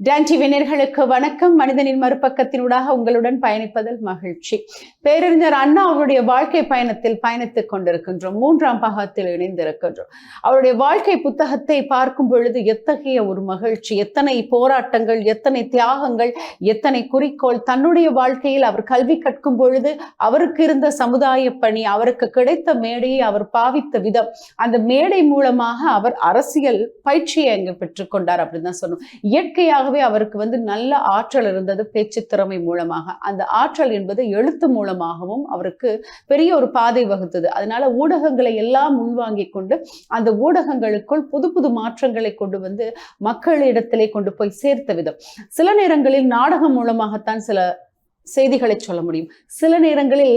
Don TV நேயர்களுக்கு வணக்கம். மனிதனின் மறுபக்கத்தினூடாக உங்களுடன் பயணிப்பதில் மகிழ்ச்சி. பேரறிஞர் அண்ணா அவருடைய வாழ்க்கை பயணத்தில் பயணித்துக் கொண்டிருக்கின்றோம். மூன்றாம் பாகத்தில் இணைந்திருக்கின்றோம். அவருடைய வாழ்க்கை புத்தகத்தை பார்க்கும் பொழுது எத்தகைய ஒரு மகிழ்ச்சி. எத்தனை போராட்டங்கள் எத்தனை தியாகங்கள் எத்தனை குறிக்கோள். தன்னுடைய வாழ்க்கையில் அவர் கல்வி கற்கும் பொழுது அவருக்கு இருந்த சமுதாய பணி அவருக்கு கிடைத்த மேடையை அவர் பாவித்த விதம். அந்த மேடை மூலமாக அவர் அரசியல் பயிற்சியை அங்கு பெற்றுக்கொண்டார் அப்படின்னு தான் சொன்னோம் இயற்கையாக இயற்கையாகவே அவருக்கு வந்து நல்ல ஆற்றல் இருந்தது பேச்சு திறமை மூலமாக. அந்த ஆற்றல் என்பது எழுத்து மூலமாகவும் அவருக்கு பெரிய ஒரு பாதை வகுத்தது. அதனால ஊடகங்களை எல்லாம் முன்வாங்கி கொண்டு அந்த ஊடகங்களுக்குள் புது புது மாற்றங்களை கொண்டு வந்து மக்களிடத்திலே கொண்டு போய் சேர்த்த விதம். சில நேரங்களில் நாடகம் மூலமாகத்தான் சில செய்திகளை சொல்ல முடியும். சில நேரங்களில்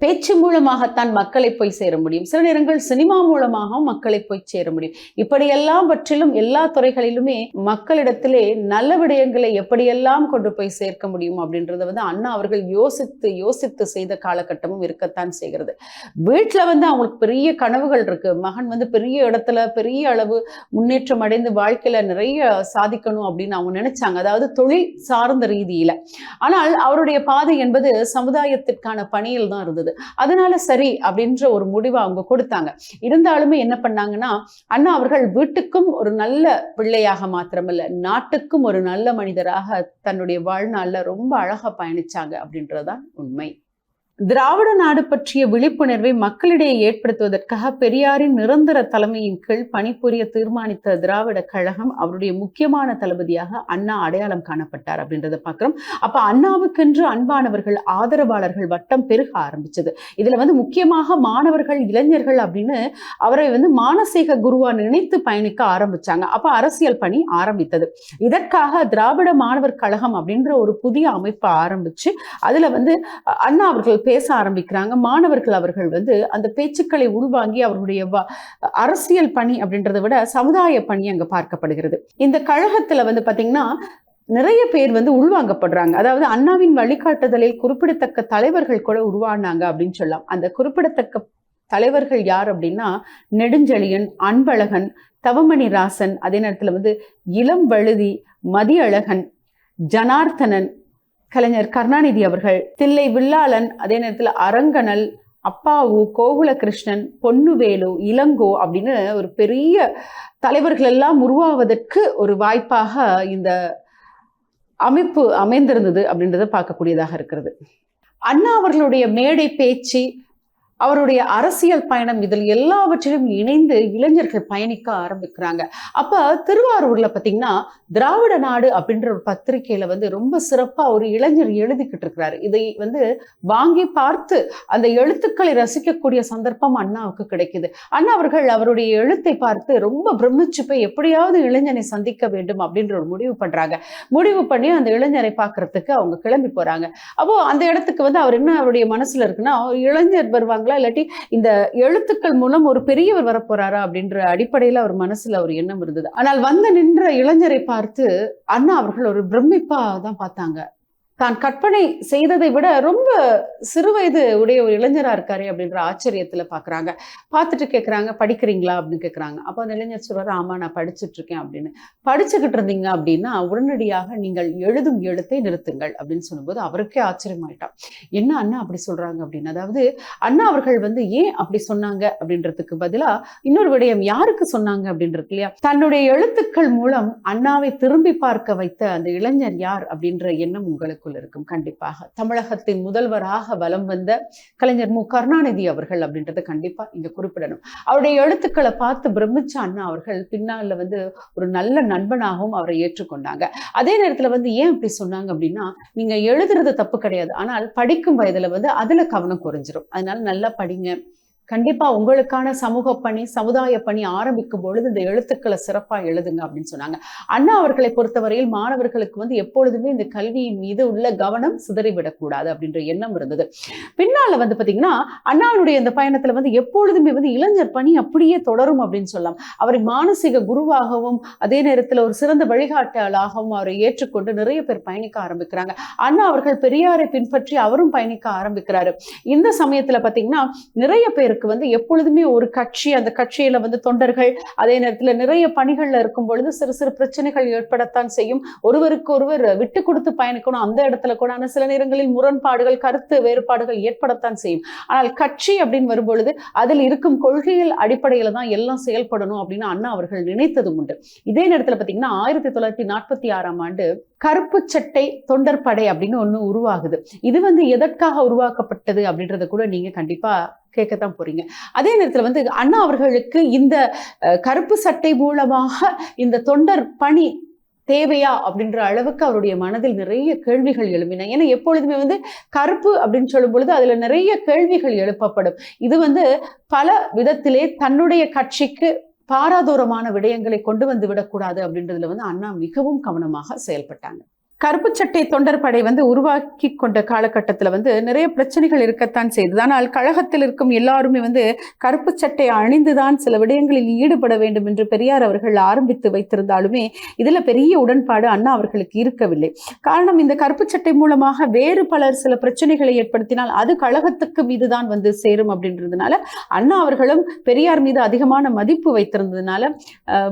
பேச்சு மூலமாகத்தான் மக்களை போய் சேர முடியும். சில நேரங்கள் சினிமா மூலமாகவும் மக்களை போய் சேர முடியும். இப்படி எல்லாவற்றிலும் எல்லா துறைகளிலுமே மக்களிடத்திலே நல்ல விடயங்களை எப்படியெல்லாம் கொண்டு போய் சேர்க்க முடியும் அப்படின்றத வந்து அண்ணா அவர்கள் யோசித்து யோசித்து செய்த காலகட்டமும் இருக்கத்தான் செய்கிறது. வீட்டில் வந்து அவங்களுக்கு பெரிய கனவுகள் இருக்கு. மகன் வந்து பெரிய இடத்துல பெரிய அளவு முன்னேற்றம் அடைந்து வாழ்க்கையில நிறைய சாதிக்கணும் அப்படின்னு அவங்க நினைச்சாங்க. அதாவது தொழில் சார்ந்த ரீதியில. ஆனால் அவருடைய பாதை என்பது சமுதாயத்திற்கான பணியில் தான் இருந்தது. அதனால சரி அப்படின்ற ஒரு முடிவை அவங்க கொடுத்தாங்க. இருந்தாலுமே என்ன பண்ணாங்கன்னா அண்ணா அவர்கள் வீட்டுக்கும் ஒரு நல்ல பிள்ளையாக மாத்திரமல்ல நாட்டுக்கும் ஒரு நல்ல மனிதராக தன்னுடைய வாழ்நாளில் ரொம்ப அழகா பயணிச்சாங்க அப்படின்றதுதான் உண்மை. திராவிட நாடு பற்றிய விழிப்புணர்வை மக்களிடையே ஏற்படுத்துவதற்காக பெரியாரின் நிரந்தர தலைமையின் கீழ் பணிபுரிய தீர்மானித்த திராவிட கழகம் அவருடைய முக்கியமான தளபதியாக அண்ணா அடையாளம் காணப்பட்டார் அப்படின்றத பார்க்குறோம். அப்ப அண்ணாவுக்கென்று அன்பானவர்கள் ஆதரவாளர்கள் வட்டம் பெருக ஆரம்பிச்சது. இதுல வந்து முக்கியமாக மாணவர்கள் இளைஞர்கள் அப்படின்னு அவரை வந்து மானசீக குருவா நினைத்து பயணிக்க ஆரம்பிச்சாங்க. அப்ப அரசியல் பணி ஆரம்பித்தது. இதற்காக திராவிட மாணவர் கழகம் அப்படின்ற ஒரு புதிய அமைப்பை ஆரம்பிச்சு அதுல வந்து அண்ணா அவர்கள் பேச ஆரம்பிக்கிறாங்க. மாணவர்கள் அவர்கள் வந்து அந்த பேச்சுக்களை உள்வாங்கி அவர்களுடைய அரசியல் பணி அப்படின்றத விட சமுதாய பணி அங்க பார்க்கப்படுகிறது. இந்த கழகத்துல வந்து பாத்தீங்கன்னா நிறைய பேர் வந்து உள்வாங்கப்படுறாங்க. அதாவது அண்ணாவின் வழிகாட்டுதலில் குறிப்பிடத்தக்க தலைவர்கள் கூட உருவானாங்க அப்படின்னு சொல்லலாம். அந்த குறிப்பிடத்தக்க தலைவர்கள் யார் அப்படின்னா நெடுஞ்செழியன் அன்பழகன் தவமணி ராசன் அதே நேரத்துல வந்து இளம் வழுதி மதியழகன் ஜனார்த்தனன் கலைஞர் கருணாநிதி அவர்கள் தில்லை வில்லாளன் அதே நேரத்தில் அரங்கனல் அப்பாவு கோகுலகிருஷ்ணன் பொன்னுவேலு இளங்கோ அப்படின்னு ஒரு பெரிய தலைவர்கள் எல்லாம் உருவாவதற்கு ஒரு வாய்ப்பாக இந்த அமைப்பு அமைந்திருந்தது அப்படின்றத பார்க்கக்கூடியதாக இருக்கிறது. அண்ணா அவர்களுடைய மேடை பேச்சு அவருடைய அரசியல் பயணம் இதில் எல்லாவற்றிலும் இணைந்து இளைஞர்கள் பயணிக்க ஆரம்பிக்கிறாங்க. அப்ப திருவாரூர்ல பாத்தீங்கன்னா திராவிட நாடு அப்படின்ற ஒரு பத்திரிகையில வந்து ரொம்ப சிறப்பா ஒரு இளைஞர் எழுதிக்கிட்டு இருக்கிறாரு. இதை வந்து வாங்கி பார்த்து அந்த எழுத்துக்களை ரசிக்கக்கூடிய சந்தர்ப்பம் அண்ணாவுக்கு கிடைக்குது. அண்ணா அவர்கள் அவருடைய எழுத்தை பார்த்து ரொம்ப பிரமிச்சு போய் எப்படியாவது இளைஞனை சந்திக்க வேண்டும் அப்படின்ற ஒரு முடிவு பண்றாங்க. முடிவு பண்ணி அந்த இளைஞரை பார்க்கறதுக்கு அவங்க கிளம்பி போறாங்க. அப்போ அந்த இடத்துக்கு வந்து அவர் என்ன அவருடைய மனசுல இருக்குன்னா ஒரு இளைஞர் வருவாங்களா இல்லாட்டி இந்த எழுத்துக்கள் மூலம் ஒரு பெரியவர் வரப்போறாரா? அப்படின்ற அடிப்படையில அவர் மனசுல ஒரு எண்ணம் இருந்தது. ஆனால் வந்து நின்ற இளைஞரை பார்த்து அண்ணா அவர்கள் ஒரு பிரமிப்பா தான் பார்த்தாங்க. தான் கற்பனை செய்ததை விட ரொம்ப சிறுவயது உடைய ஒரு இளைஞரா இருக்காரு அப்படின்ற ஆச்சரியத்துல பாக்குறாங்க. பார்த்துட்டு கேட்குறாங்க படிக்கிறீங்களா? அப்படின்னு கேட்குறாங்க அப்போ அந்த இளைஞர் சொல்கிறார் ஆமா நான் படிச்சுட்டு இருக்கேன் அப்படின்னு. படிச்சுக்கிட்டு இருந்தீங்க அப்படின்னா உடனடியாக நீங்கள் எழுதும் எழுத்தை நிறுத்துங்கள் அப்படின்னு சொல்லும்போது அவருக்கே ஆச்சரியமாயிட்டான். என்ன அண்ணா அப்படி சொல்றாங்க அப்படின்னு? அதாவது அண்ணா அவர்கள் வந்து ஏன் அப்படி சொன்னாங்க அப்படின்றதுக்கு பதிலா இன்னொரு விடயம் யாருக்கு சொன்னாங்க அப்படின்றது இல்லையா? தன்னுடைய எழுத்துக்கள் மூலம் அண்ணாவை திரும்பி பார்க்க வைத்த அந்த இளைஞர் யார் அப்படின்ற எண்ணம் உங்களுக்குள் இருக்கும் கண்டிப்பாக. தமிழகத்தின் முதல்வராக வலம் வந்த கலைஞர் மு. கருணாநிதி அவர்கள் அப்படின்றத கண்டிப்பா இங்க குறிப்பிடணும். அவருடைய எழுத்துக்களை பார்த்து பிரமிச்ச அண்ணா அவர்கள் பின்னால வந்து ஒரு நல்ல நண்பனாகவும் அவரை ஏற்றுக்கொண்டாங்க. அதே நேரத்துல வந்து ஏன் அப்படி சொன்னாங்க அப்படின்னா நீங்க எழுதுறது தப்பு கிடையாது. ஆனால் படிக்கும் வயதுல வந்து அதுல கவனம் குறைஞ்சிரும். அதனால நல்லா படிங்க. கண்டிப்பா உங்களுக்கான சமூக பணி சமுதாய பணி ஆரம்பிக்கும் பொழுது இந்த எழுத்துக்களை சிறப்பா எழுதுங்க அப்படின்னு சொன்னாங்க. அண்ணா அவர்களை பொறுத்தவரையில் மாணவர்களுக்கு வந்து எப்பொழுதுமே இந்த கல்வியின் மீது உள்ள கவனம் சிதறிவிடக்கூடாது அப்படின்ற எண்ணம் இருந்தது. பின்னால வந்து பாத்தீங்கன்னா அண்ணாவுடைய இந்த பயணத்துல வந்து எப்பொழுதுமே வந்து இளைஞர் பணி அப்படியே தொடரும் அப்படின்னு சொல்லலாம். அவரை மானசீக குருவாகவும் அதே நேரத்துல ஒரு சிறந்த வழிகாட்டலாகவும் அவரை ஏற்றுக்கொண்டு நிறைய பேர் பயணிக்க ஆரம்பிக்கிறாங்க. அண்ணா அவர்கள் பெரியாரை பின்பற்றி அவரும் பயணிக்க ஆரம்பிக்கிறாரு. இந்த சமயத்துல பாத்தீங்கன்னா நிறைய பேர் தொண்டர்களுக்கு வந்து எப்பொழுதுமே ஒரு கட்சி அந்த கட்சியில வந்து தொண்டர்கள் அதே நேரத்தில் நிறைய பணிகள்ல இருக்கும் பொழுது சிறு சிறு பிரச்சனைகள் ஏற்படத்தான் செய்யும். ஒருவருக்கு ஒருவர் விட்டு கொடுத்து பயணிக்கணும். அந்த இடத்துல கூட சில நேரங்களில் முரண்பாடுகள் கருத்து வேறுபாடுகள் ஏற்படத்தான் செய்யும். ஆனால் கட்சி அப்படின்னு வரும்பொழுது அதில் இருக்கும் கொள்கைகள் அடிப்படையில தான் எல்லாம் செயல்படணும் அப்படின்னு அண்ணா அவர்கள் நினைத்ததும் உண்டு. இதே நேரத்துல பாத்தீங்கன்னா ஆயிரத்தி தொள்ளாயிரத்தி நாற்பத்தி ஆறாம் ஆண்டு கருப்பு சட்டை தொண்டர் படை அப்படின்னு ஒண்ணு உருவாகுது. இது வந்து எதற்காக உருவாக்கப்பட்டது அப்படின்றத கூட நீங்க கண்டிப்பா கேட்கத்தான் போறீங்க. அதே நேரத்தில் வந்து அண்ணா அவர்களுக்கு இந்த கருப்பு சட்டை மூலமாக இந்த தொண்டர் பணி தேவையா அப்படின்ற அளவுக்கு அவருடைய மனதில் நிறைய கேள்விகள் எழுப்பின ஏன்னா எப்பொழுதுமே வந்து கருப்பு அப்படின்னு சொல்லும் பொழுது அதுல நிறைய கேள்விகள் எழுப்பப்படும். இது வந்து பல விதத்திலே தன்னுடைய கட்சிக்கு பாராதூரமான விடயங்களை கொண்டு வந்து விடக்கூடாது அப்படின்றதுல வந்து அண்ணா மிகவும் கவனமாக செயல்பட்டாங்க. கருப்பு சட்டை தொண்டர் படை வந்து உருவாக்கி கொண்ட காலகட்டத்தில் வந்து நிறைய பிரச்சனைகள் இருக்கத்தான் செய்தது. ஆனால் கழகத்தில் இருக்கும் எல்லாருமே வந்து கருப்பு சட்டை அணிந்துதான் சில விடயங்களில் ஈடுபட வேண்டும் என்று பெரியார் அவர்கள் ஆரம்பித்து வைத்திருந்தாலுமே இதில் பெரிய உடன்பாடு அண்ணா அவர்களுக்கு இருக்கவில்லை. காரணம் இந்த கருப்பு சட்டை மூலமாக வேறு பலர் சில பிரச்சனைகளை ஏற்படுத்தினால் அது கழகத்துக்கு மீதுதான் வந்து சேரும் அப்படின்றதுனால அண்ணா அவர்களும் பெரியார் மீது அதிகமான மதிப்பு வைத்திருந்ததுனால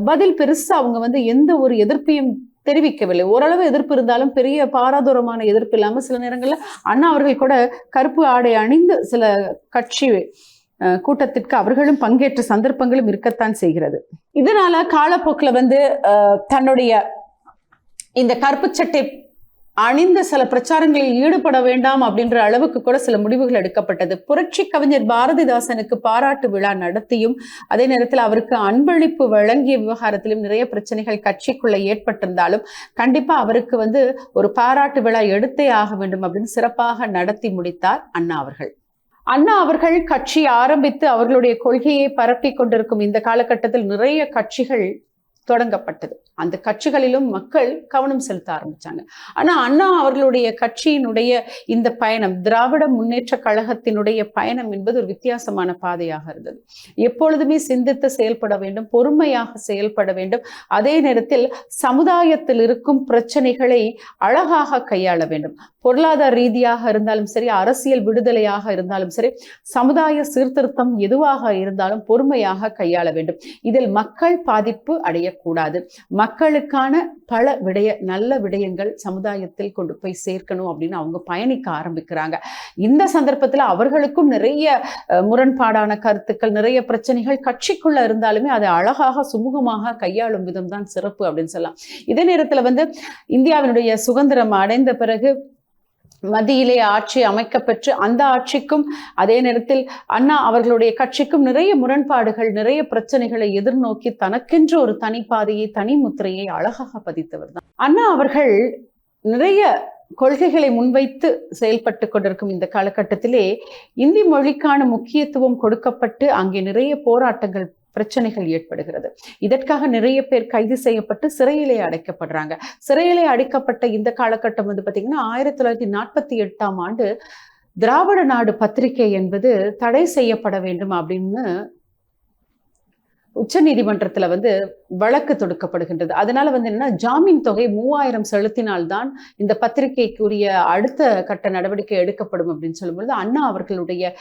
பதில் பெருசாக அவங்க வந்து எந்த ஒரு எதிர்ப்பையும் தெரிவிக்கவில்லை. ஓரளவு எதிர்ப்பு இருந்தாலும் பெரிய பாராதூரமான எதிர்ப்பு இல்லாமல் சில நேரங்களில் அண்ணா அவர்கள் கூட கருப்பு ஆடை அணிந்து சில கட்சி கூட்டத்திற்கு அவர்களும் பங்கேற்ற சந்தர்ப்பங்களும் இருக்கத்தான் செய்கிறது. இதனால காலப்போக்கில் வந்து தன்னுடைய இந்த கருப்பு சட்டை அணிந்த சில பிரச்சாரங்களில் ஈடுபட வேண்டாம் அப்படின்ற அளவுக்கு கூட சில முடிவுகள் எடுக்கப்பட்டது. புரட்சி கவிஞர் பாரதிதாசனுக்கு பாராட்டு விழா நடத்தியும் அதே நேரத்தில் அவருக்கு அன்பளிப்பு வழங்கிய விவகாரத்திலும் நிறைய பிரச்சனைகள் கட்சிக்குள்ள ஏற்பட்டிருந்தாலும் கண்டிப்பா அவருக்கு வந்து ஒரு பாராட்டு விழா எடுத்தே ஆக வேண்டும் அப்படின்னு சிறப்பாக நடத்தி முடித்தார் அண்ணா அவர்கள். அண்ணா அவர்கள் கட்சி ஆரம்பித்து அவர்களுடைய கொள்கையை பரப்பி கொண்டிருக்கும் இந்த காலகட்டத்தில் நிறைய கட்சிகள் தொடங்கப்பட்டது. அந்த கட்சிகளிலும் மக்கள் கவனம் செலுத்த ஆரம்பிச்சாங்க. ஆனா அண்ணா அவர்களுடைய கட்சியினுடைய இந்த பயணம் திராவிட முன்னேற்ற கழகத்தினுடைய பயணம் என்பது ஒரு வித்தியாசமான பாதையாக இருந்தது. எப்பொழுதுமே சிந்தித்து செயல்பட வேண்டும் பொறுமையாக செயல்பட வேண்டும். அதே நேரத்தில் சமுதாயத்தில் இருக்கும் பிரச்சனைகளை அழகாக கையாள வேண்டும். பொருளாதார ரீதியாக இருந்தாலும் சரி அரசியல் விடுதலையாக இருந்தாலும் சரி சமுதாய சீர்திருத்தம் எதுவாக இருந்தாலும் பொறுமையாக கையாள வேண்டும். இதில் மக்கள் பாதிப்பு அடைய செய்யக்கூடாது. மக்களுக்கான பல விடய நல்ல விடயங்கள் சமுதாயத்தில் கொண்டு போய் சேர்க்கணும் அப்படின்னு அவங்க பயணிக்க ஆரம்பிக்கிறாங்க. இந்த சந்தர்ப்பத்தில் அவர்களுக்கும் நிறைய அஹ், முரண்பாடான கருத்துக்கள் நிறைய பிரச்சனைகள் கட்சிக்குள்ள இருந்தாலுமே அதை அழகாக சுமூகமாக கையாளும் விதம் தான் சிறப்பு அப்படின்னு சொல்லலாம். இதே நேரத்துல வந்து இந்தியாவினுடைய சுதந்திரம் அடைந்த பிறகு மத்தியிலே ஆட்சி அமைக்கப்பெற்று அந்த ஆட்சிக்கும் அதே நேரத்தில் அண்ணா அவர்களுடைய கட்சிக்கும் நிறைய முரண்பாடுகள் நிறைய பிரச்சனைகளை எதிர்நோக்கி தனக்கென்று ஒரு தனி பாதையை தனி முத்திரையை அழகாக பதித்தவர் தான். அண்ணா அவர்கள் நிறைய கொள்கைகளை முன்வைத்து செயல்பட்டு கொண்டிருக்கும் இந்த காலகட்டத்திலே இந்தி மொழிக்கான முக்கியத்துவம் கொடுக்கப்பட்டு அங்கே நிறைய போராட்டங்கள் பிரச்சனைகள் ஏற்படுகிறது. இதற்காக நிறைய பேர் கைது செய்யப்பட்டு சிறையிலே அடைக்கப்படுறாங்க. சிறையிலே அடைக்கப்பட்ட இந்த காலகட்டம் வந்து பாத்தீங்கன்னா ஆயிரத்தி தொள்ளாயிரத்தி நாற்பத்தி எட்டாம் ஆண்டு திராவிட நாடு பத்திரிகை என்பது தடை செய்யப்பட வேண்டும் அப்படின்னு உச்ச நீதிமன்றத்துல வந்து வழக்கு தொடுக்கப்படுகின்றது. அதனால வந்து என்னன்னா ஜாமீன் தொகை மூவாயிரம் செலுத்தினால்தான் இந்த பத்திரிகைக்குரிய அடுத்த கட்ட நடவடிக்கை எடுக்கப்படும் அப்படின்னு சொல்லும்பொழுது அண்ணா அவர்களுடைய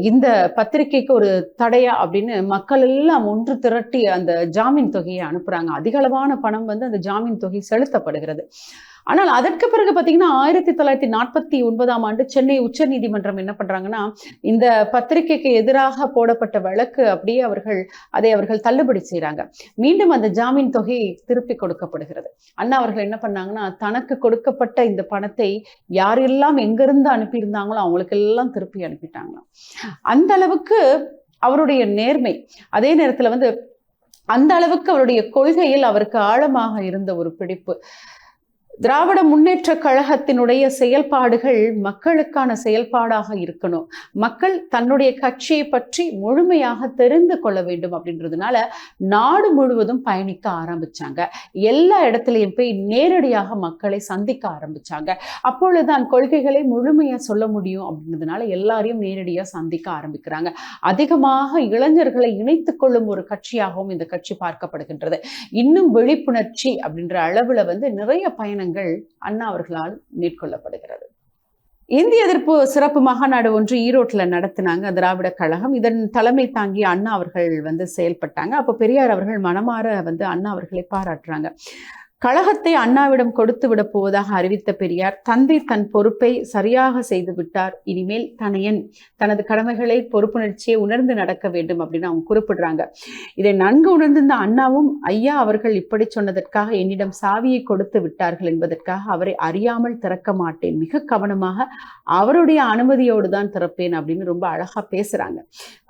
இந்த பத்திரிகைக்கு ஒரு தடையா அப்படின்னு மக்கள் எல்லாம் ஒன்று திரட்டி அந்த ஜாமீன் தொகையை அனுப்புறாங்க. அதிகளவான பணம் வந்து அந்த ஜாமீன் தொகை செலுத்தப்படுகிறது. ஆனால் அதற்கு பிறகு பார்த்தீங்கன்னா ஆயிரத்தி தொள்ளாயிரத்தி நாற்பத்தி ஒன்பதாம் ஆண்டு சென்னை உச்ச நீதிமன்றம் என்ன பண்றாங்கன்னா இந்த பத்திரிகைக்கு எதிராக போடப்பட்ட வழக்கு அப்படியே அவர்கள் அதை அவர்கள் தள்ளுபடி செய்கிறாங்க மீண்டும் அந்த ஜாமீன் தொகை திருப்பி கொடுக்கப்படுகிறது. அண்ணா அவர்கள் என்ன பண்ணாங்கன்னா தனக்கு கொடுக்கப்பட்ட இந்த பணத்தை யாரெல்லாம் எங்கிருந்து அனுப்பியிருந்தாங்களோ அவங்களுக்கெல்லாம் திருப்பி அனுப்பிட்டாங்களாம். அந்த அளவுக்கு அவருடைய நேர்மை. அதே நேரத்துல வந்து அந்த அளவுக்கு அவருடைய கொள்கையில் அவருக்கு ஆழமாக இருந்த ஒரு பிடிப்பு. திராவிட முன்னேற்ற கழகத்தினுடைய செயல்பாடுகள் மக்களுக்கான செயல்பாடாக இருக்கணும். மக்கள் தன்னுடைய கட்சியை பற்றி முழுமையாக தெரிந்து கொள்ள வேண்டும் அப்படின்றதுனால நாடு முழுவதும் பயணிக்க ஆரம்பிச்சாங்க. எல்லா இடத்துலையும் போய் நேரடியாக மக்களை சந்திக்க ஆரம்பிச்சாங்க. அப்பொழுதுதான் கொள்கைகளை முழுமையா சொல்ல முடியும் அப்படின்றதுனால எல்லாரையும் நேரடியா சந்திக்க ஆரம்பிக்கிறாங்க. அதிகமாக இளைஞர்களை இணைத்துக் கொள்ளும் ஒரு கட்சியாகவும் இந்த கட்சி பார்க்கப்படுகின்றது. இன்னும் விழிப்புணர்ச்சி அப்படின்ற அளவுல வந்து நிறைய பயணங்கள் அண்ணா அவர்களால் மேற்கொள்ளப்படுகிறது. இந்திய எதிர்ப்பு சிறப்பு மகாநாடு ஒன்று ஈரோட்டில் நடத்தினாங்க திராவிட கழகம். இதன் தலைமை தாங்கி அண்ணா அவர்கள் வந்து செயல்பட்டாங்க. அப்போ பெரியார் அவர்கள் மனமாற வந்து அண்ணா அவர்களை பாராட்டுறாங்க. கழகத்தை அண்ணாவிடம் கொடுத்து விட போவதாக அறிவித்த பெரியார் தந்தை தன் பொறுப்பை சரியாக செய்து விட்டார். இனிமேல் தனையன் தனது கடமைகளை பொறுப்புணர்ச்சியை உணர்ந்து நடக்க வேண்டும் அப்படின்னு அவங்க குறிப்பிடுறாங்க. இதை நன்கு உணர்ந்திருந்த அண்ணாவும் ஐயா அவர்கள் இப்படி சொன்னதற்காக என்னிடம் சாவியை கொடுத்து விட்டார்கள் என்பதற்காக அவரை அறியாமல் திறக்க மாட்டேன். மிக கவனமாக அவருடைய அனுமதியோடு தான் திறப்பேன் அப்படின்னு ரொம்ப அழகா பேசுறாங்க.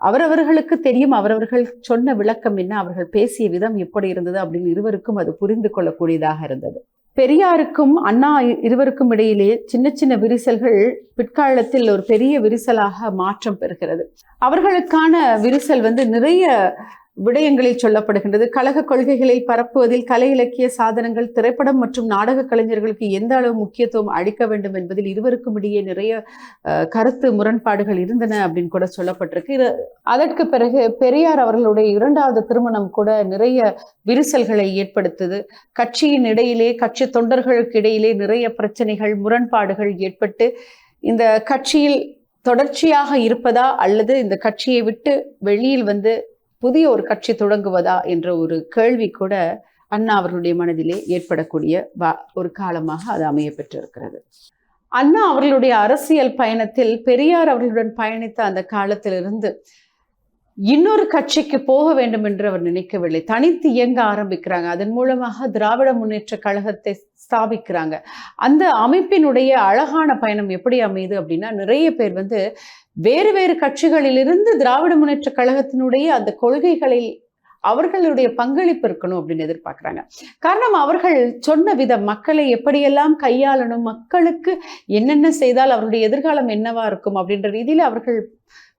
அவரவர்களுக்கு தெரியும் அவரவர்கள் சொன்ன விளக்கம் என்ன அவர்கள் பேசிய விதம் எப்படி இருந்தது அப்படின்னு இருவருக்கும் அது புரிந்து கொள்ளக்கூடிய கூடியதாக இருந்தது. பெரியாருக்கும் அண்ணா இருவருக்கும் இடையிலே சின்ன சின்ன விரிசல்கள் பிற்காலத்தில் ஒரு பெரிய விரிசலாக மாற்றம் பெறுகிறது. அவர்களுக்கான விரிசல் வந்து நிறைய விடயங்களில் சொல்லப்படுகின்றது. கழக கொள்கைகளை பரப்புவதில் கலை இலக்கிய சாதனங்கள் திரைப்படம் மற்றும் நாடக கலைஞர்களுக்கு எந்த அளவு முக்கியத்துவம் அளிக்க வேண்டும் என்பதில் இருவருக்கும் இடையே நிறைய கருத்து முரண்பாடுகள் இருந்தன அப்படின்னு கூட சொல்லப்பட்டிருக்கு. இது அதற்கு பிறகு பெரியார் அவர்களுடைய இரண்டாவது திருமணம் கூட நிறைய விரிசல்களை ஏற்படுத்துது. கட்சியின் இடையிலே கட்சி தொண்டர்களுக்கு இடையிலே நிறைய பிரச்சனைகள் முரண்பாடுகள் ஏற்பட்டு இந்த கட்சியில் தொடர்ச்சியாக இருப்பதா அல்லது இந்த கட்சியை விட்டு வெளியில் வந்து புதிய ஒரு கட்சி தொடங்குவதா என்ற ஒரு கேள்வி கூட அண்ணா அவர்களுடைய மனதிலே ஏற்படக்கூடிய ஒரு காலமாக அது அமைய பெற்றிருக்கிறது அண்ணா அவர்களுடைய அரசியல் பயணத்தில் பெரியார் அவர்களுடன் பயணித்த அந்த காலத்திலிருந்து இன்னொரு கட்சிக்கு போக வேண்டும் என்று அவர் நினைக்கவில்லை. தனித்து இயங்க ஆரம்பிக்கிறாங்க. அதன் மூலமாக திராவிட முன்னேற்ற கழகத்தை ஸ்தாபிக்கிறாங்க. அந்த அமைப்பினுடைய அழகான பயணம் எப்படி அமையுது அப்படின்னா நிறைய பேர் வந்து வேறு வேறு கட்சிகளிலிருந்து திராவிட முன்னேற்ற கழகத்தினுடைய அந்த கொள்கைகளில் அவர்களுடைய பங்களிப்பு இருக்கணும் அப்படின்னு எதிர்பார்க்குறாங்க. காரணம் அவர்கள் சொன்ன விதம் மக்களை எப்படியெல்லாம் கையாளணும் மக்களுக்கு என்னென்ன செய்தால் அவருடைய எதிர்காலம் என்னவா இருக்கும் அப்படின்ற ரீதியில் அவர்கள்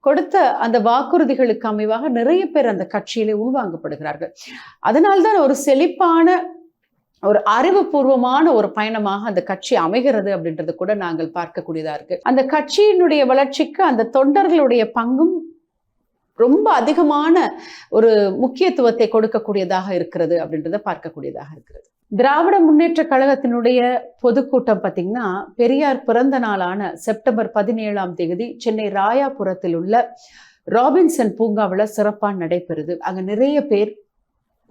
கொடுத்த அந்த வாக்குறுதிகளுக்கு அமைவாக நிறைய பேர் அந்த கட்சியிலே உள்வாங்கப்படுகிறார்கள். அதனால்தான் ஒரு செழிப்பான ஒரு அறிவுபூர்வமான ஒரு பயணமாக அந்த கட்சி அமைகிறது அப்படின்றது கூட நாங்கள் பார்க்கக்கூடியதா இருக்கு. அந்த கட்சியினுடைய வளர்ச்சிக்கு அந்த தொண்டர்களுடைய பங்கும் ரொம்ப அதிகமான ஒரு முக்கியத்துவத்தை கொடுக்கக்கூடியதாக இருக்கிறது அப்படின்றத பார்க்கக்கூடியதாக இருக்கிறது. திராவிட முன்னேற்ற கழகத்தினுடைய பொதுக்கூட்டம் பார்த்தீங்கன்னா பெரியார் பிறந்த நாளான செப்டம்பர் பதினேழாம் தேதி சென்னை ராயாபுரத்தில் உள்ள ராபின்சன் பூங்காவில் சிறப்பாக நடைபெறுது. அங்கே நிறைய பேர்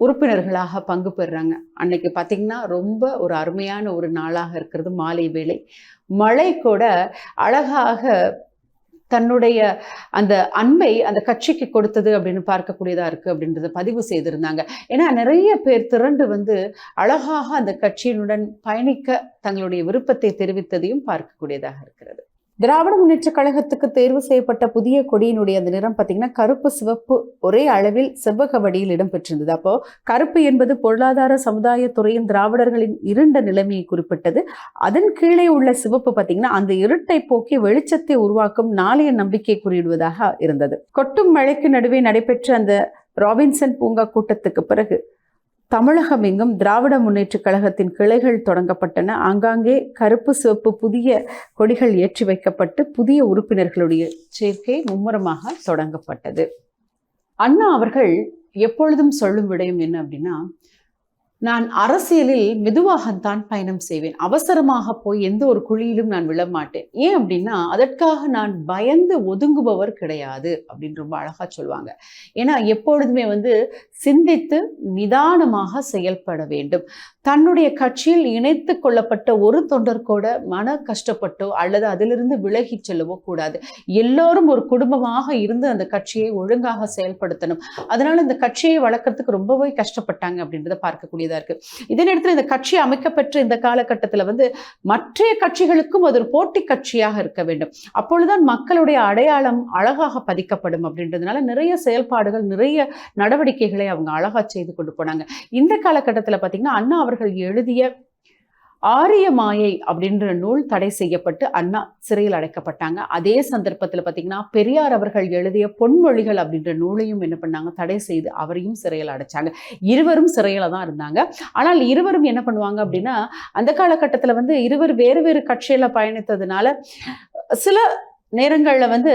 உறுப்பினர்களாக பங்கு பெறுறாங்க. அன்னைக்கு பார்த்தீங்கன்னா ரொம்ப ஒரு அருமையான ஒரு நாளாக இருக்கிறது மாலை வேலை மழை கூட அழகாக தன்னுடைய அந்த அன்பை அந்த கட்சிக்கு கொடுத்தது அப்படின்னு பார்க்கக்கூடியதா இருக்கு அப்படின்றத பதிவு செய்திருந்தாங்க. ஏன்னா நிறைய பேர் திரண்டு வந்து அழகாக அந்த கட்சியினுடன் பயணிக்க தங்களுடைய விருப்பத்தை தெரிவித்ததையும் பார்க்கக்கூடியதாக இருக்கிறது. திராவிட முன்னேற்ற கழகத்துக்கு தேர்வு செய்யப்பட்ட புதிய கொடியினுடைய அந்த நிறம் பார்த்தீங்கன்னா கருப்பு சிவப்பு ஒரே அளவில் செவ்வக வடியில் இடம்பெற்றிருந்தது. அப்போ கருப்பு என்பது பொருளாதார சமுதாய துறையின் திராவிடர்களின் இருண்ட நிலைமையை குறிப்பிட்டது. அதன் கீழே உள்ள சிவப்பு பார்த்தீங்கன்னா அந்த இருட்டை போக்கி வெளிச்சத்தை உருவாக்கும் நாளைய நம்பிக்கை குறியிடுவதாக இருந்தது. கொட்டும் மழைக்கு நடுவே நடைபெற்ற அந்த ராபின்சன் பூங்கா கூட்டத்துக்கு பிறகு தமிழகம் எங்கும் திராவிட முன்னேற்றக் கழகத்தின் கிளைகள் தொடங்கப்பட்டன. ஆங்காங்கே கருப்பு சிவப்பு புதிய கொடிகள் ஏற்றி வைக்கப்பட்டு புதிய உறுப்பினர்களுடைய சேர்க்கை மும்முரமாக தொடங்கப்பட்டது. அண்ணா அவர்கள் எப்பொழுதும் சொல்லும் விடயம் என்ன அப்படின்னா நான் அரசியலில் மெதுவாகத்தான் பயணம் செய்வேன். அவசரமாக போய் எந்த ஒரு குழியிலும் நான் விழமாட்டேன் ஏன் அப்படின்னா அதற்காக நான் பயந்து ஒதுங்குபவர் கிடையாது அப்படின்னு ரொம்ப அழகா சொல்லுவாங்க. ஏன்னா எப்பொழுதுமே வந்து சிந்தித்து நிதானமாக செயல்பட வேண்டும். தன்னுடைய கட்சியில் இணைத்து கொள்ளப்பட்ட ஒரு தொண்டர் கூட மன கஷ்டப்பட்டோ அல்லது அதிலிருந்து விலகி செல்லவோ கூடாது. எல்லோரும் ஒரு குடும்பமாக இருந்து அந்த கட்சியை ஒழுங்காக செயல்படுத்தணும். அதனால இந்த கட்சியை வளர்க்கறதுக்கு ரொம்பவே கஷ்டப்பட்டாங்க அப்படின்றத பார்க்கக்கூடியதா இருக்கு. இதே நேரத்தில் இந்த கட்சி அமைக்கப்பெற்ற இந்த காலகட்டத்தில் வந்து மற்ற கட்சிகளுக்கும் அது ஒரு போட்டி கட்சியாக இருக்க வேண்டும். அப்பொழுதுதான் மக்களுடைய அடையாளம் அழகாக பதிக்கப்படும் அப்படின்றதுனால நிறைய செயல்பாடுகள் நிறைய நடவடிக்கைகளை அவங்க அழகா செய்து கொண்டு போனாங்க. இந்த காலகட்டத்தில் பார்த்தீங்கன்னா அண்ணா அவர்கள் எழுதிய ஆரிய மாயை அப்படின்ற நூல் தடை செய்யப்பட்டு அண்ணா சிறையில் அடைக்கப்பட்டாங்க. அதே சந்தர்ப்பத்தில் பார்த்தீங்கன்னா பெரியார் அவர்கள் எழுதிய பொன்மொழிகள் அப்படின்ற நூலையும் என்ன பண்ணாங்க? தடை செய்து அவரையும் சிறையில் அடைச்சாங்க. இருவரும் சிறையில் தான் இருந்தாங்க. ஆனால் இருவரும் என்ன பண்ணுவாங்க அப்படின்னா அந்த காலகட்டத்தில் வந்து இருவர் வேறு வேறு கட்சியில் பயணித்ததுனால சில நேரங்களில் வந்து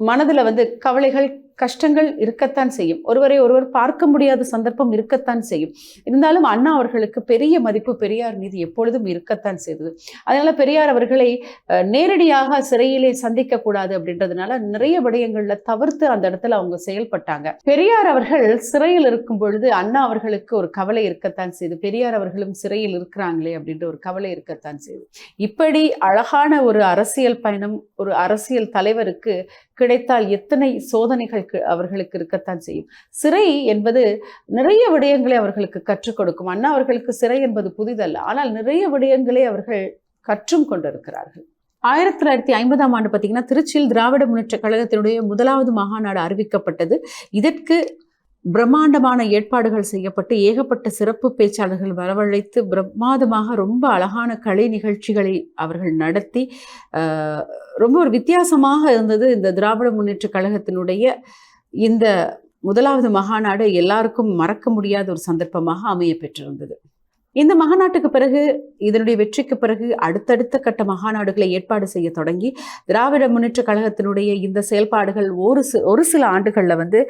மனதில் வந்து கவலைகள் கஷ்டங்கள் இருக்கத்தான் செய்யும். ஒருவரை ஒருவர் பார்க்க முடியாத சந்தர்ப்பம் இருக்கத்தான் செய்யும். இருந்தாலும் அண்ணா அவர்களுக்கு பெரிய மதிப்பு பெரியார் மீது எப்பொழுதும் இருக்கத்தான் செய்தது. அதனால பெரியார் அவர்களை நேரடியாக சிறையிலே சந்திக்க கூடாது அப்படின்றதுனால நிறைய விடயங்கள்ல தவிர்த்து அந்த இடத்துல அவங்க செயல்பட்டாங்க. பெரியார் அவர்கள் சிறையில் இருக்கும் பொழுது அண்ணா அவர்களுக்கு ஒரு கவலை இருக்கத்தான் செய்து பெரியார் அவர்களும் சிறையில் இருக்கிறாங்களே அப்படின்ற ஒரு கவலை இருக்கத்தான் செய்து. இப்படி அழகான ஒரு அரசியல் பயணம் ஒரு அரசியல் தலைவருக்கு கிடைத்தால் எத்தனை சோதனைகள் அவர்களுக்கு இருக்கத்தான் செய்யும். சிறை என்பது நிறைய விடயங்களை அவர்களுக்கு கற்றுக் கொடுக்கும். அண்ணா அவர்களுக்கு சிறை என்பது புதிதல்ல. ஆனால் நிறைய விடயங்களை அவர்கள் கற்றும் கொண்டிருக்கிறார்கள். ஆயிரத்தி தொள்ளாயிரத்தி ஐம்பதாம் ஆண்டு பார்த்தீங்கன்னா திருச்சியில் திராவிட முன்னேற்ற கழகத்தினுடைய முதலாவது மகாநாடு அறிவிக்கப்பட்டது. இதற்கு பிரம்மாண்டமான ஏற்பாடுகள் செய்யப்பட்டு ஏகப்பட்ட சிறப்பு பேச்சாளர்கள் வரவழைத்து பிரம்மாதமாக ரொம்ப அழகான கலை நிகழ்ச்சிகளை அவர்கள் நடத்தி ரொம்ப ஒரு வித்தியாசமாக இருந்தது இந்த திராவிட முன்னேற்ற கழகத்தினுடைய இந்த முதலாவது மகாநாடு எல்லாருக்கும் மறக்க முடியாத ஒரு சந்தர்ப்பமாக அமைய பெற்றிருந்தது. இந்த மகாநாட்டுக்கு பிறகு இதனுடைய வெற்றிக்கு பிறகு அடுத்தடுத்த கட்ட மகாநாடுகளை ஏற்பாடு செய்ய தொடங்கி திராவிட முன்னேற்ற கழகத்தினுடைய இந்த செயல்பாடுகள் ஒரு ஒரு சில ஆண்டுகளில் வந்து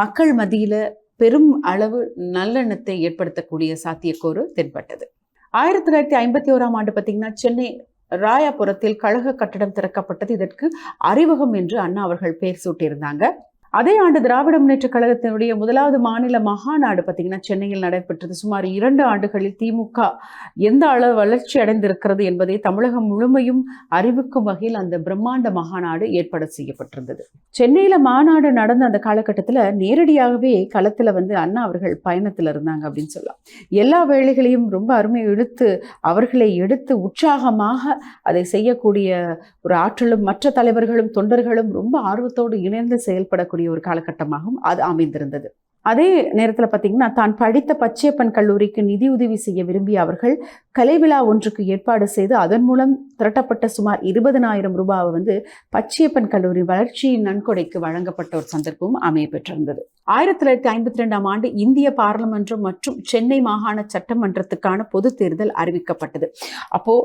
மக்கள் மத்தியில் பெரும் அளவு நல்லெண்ணத்தை ஏற்படுத்தக்கூடிய சாத்தியக்கூறு தென்பட்டது. ஆயிரத்தி தொள்ளாயிரத்தி ஐம்பத்தி ஓராம் ஆண்டு பார்த்தீங்கன்னா சென்னை ராயாபுரத்தில் கழக கட்டடம் திறக்கப்பட்டது. இதற்கு அறிவகம் என்று அண்ணா அவர்கள் பெயர் சூட்டியிருந்தாங்க. அதே ஆண்டு திராவிட முன்னேற்ற கழகத்தினுடைய முதலாவது மாநில மகாநாடு பார்த்தீங்கன்னா சென்னையில் நடைபெற்றது. சுமார் இரண்டு ஆண்டுகளில் திமுக எந்த அளவு வளர்ச்சி அடைந்திருக்கிறது என்பதை தமிழகம் முழுமையும் அறிவிக்கும் வகையில் அந்த பிரம்மாண்ட மகாநாடு ஏற்பாடு செய்யப்பட்டிருந்தது. சென்னையில் மாநாடு நடந்த அந்த காலகட்டத்தில் நேரடியாகவே களத்தில் வந்து அண்ணா அவர்கள் பயணத்தில் இருந்தாங்க அப்படின்னு சொல்லலாம். எல்லா வேலைகளையும் ரொம்ப அருமை இழுத்து அவர்களை எடுத்து உற்சாகமாக அதை செய்யக்கூடிய ஒரு ஆற்றலும் மற்ற தலைவர்களும் தொண்டர்களும் ரொம்ப ஆர்வத்தோடு இணைந்து செயல்படக்கூடிய இருக்கக்கூடிய ஒரு காலகட்டமாகவும் அது அமைந்திருந்தது. அதே நேரத்தில் பார்த்தீங்கன்னா தான் படித்த பச்சையப்பன் கல்லூரிக்கு நிதி உதவி செய்ய விரும்பிய அவர்கள் கலை விழா ஒன்றுக்கு ஏற்பாடு செய்து அதன் மூலம் திரட்டப்பட்ட சுமார் இருபதனாயிரம் ரூபாவை வந்து பச்சையப்பன் கல்லூரி வளர்ச்சியின் நன்கொடைக்கு வழங்கப்பட்ட ஒரு சந்தர்ப்பமும் அமைய பெற்றிருந்தது ஆயிரத்தி தொள்ளாயிரத்தி ஐம்பத்தி ரெண்டாம் ஆண்டு இந்திய பாராளுமன்றம் மற்றும் சென்னை மாகாண சட்டமன்றத்துக்கான பொது தேர்தல் அறிவிக்கப்பட்டது. அப்போ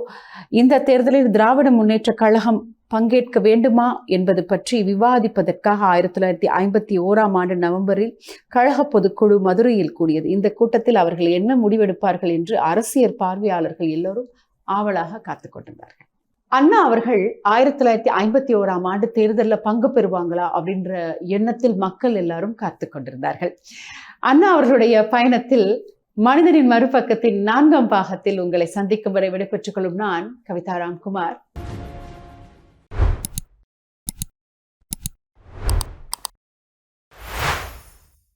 இந்த தேர்தலில் திராவிட முன்னேற்ற கழகம் பங்கேற்க வேண்டுமா என்பது பற்றி விவாதிப்பதற்காக ஆயிரத்தி தொள்ளாயிரத்தி ஐம்பத்தி ஓராம் ஆண்டு நவம்பரில் கழக பொதுக்குழு மதுரையில் கூடியது. இந்த கூட்டத்தில் அவர்கள் என்ன முடிவெடுப்பார்கள் என்று அரசியல் பார்வையாளர்கள் எல்லோரும் ஆவலாக காத்து கொண்டிருந்தார்கள். அண்ணா அவர்கள் ஆயிரத்தி தொள்ளாயிரத்தி ஐம்பத்தி ஓராம் ஆண்டு தேர்தலில் பங்கு பெறுவாங்களா அப்படின்ற எண்ணத்தில் மக்கள் எல்லாரும் காத்து கொண்டிருந்தார்கள். அண்ணா அவர்களுடைய பயணத்தில் மனிதனின் மறுபக்கத்தின் நான்காம் பாகத்தில் உங்களை சந்திக்கும் வரை விடைபெற்றுக் கொள்ளும் நான் கவிதா ராம்குமார்.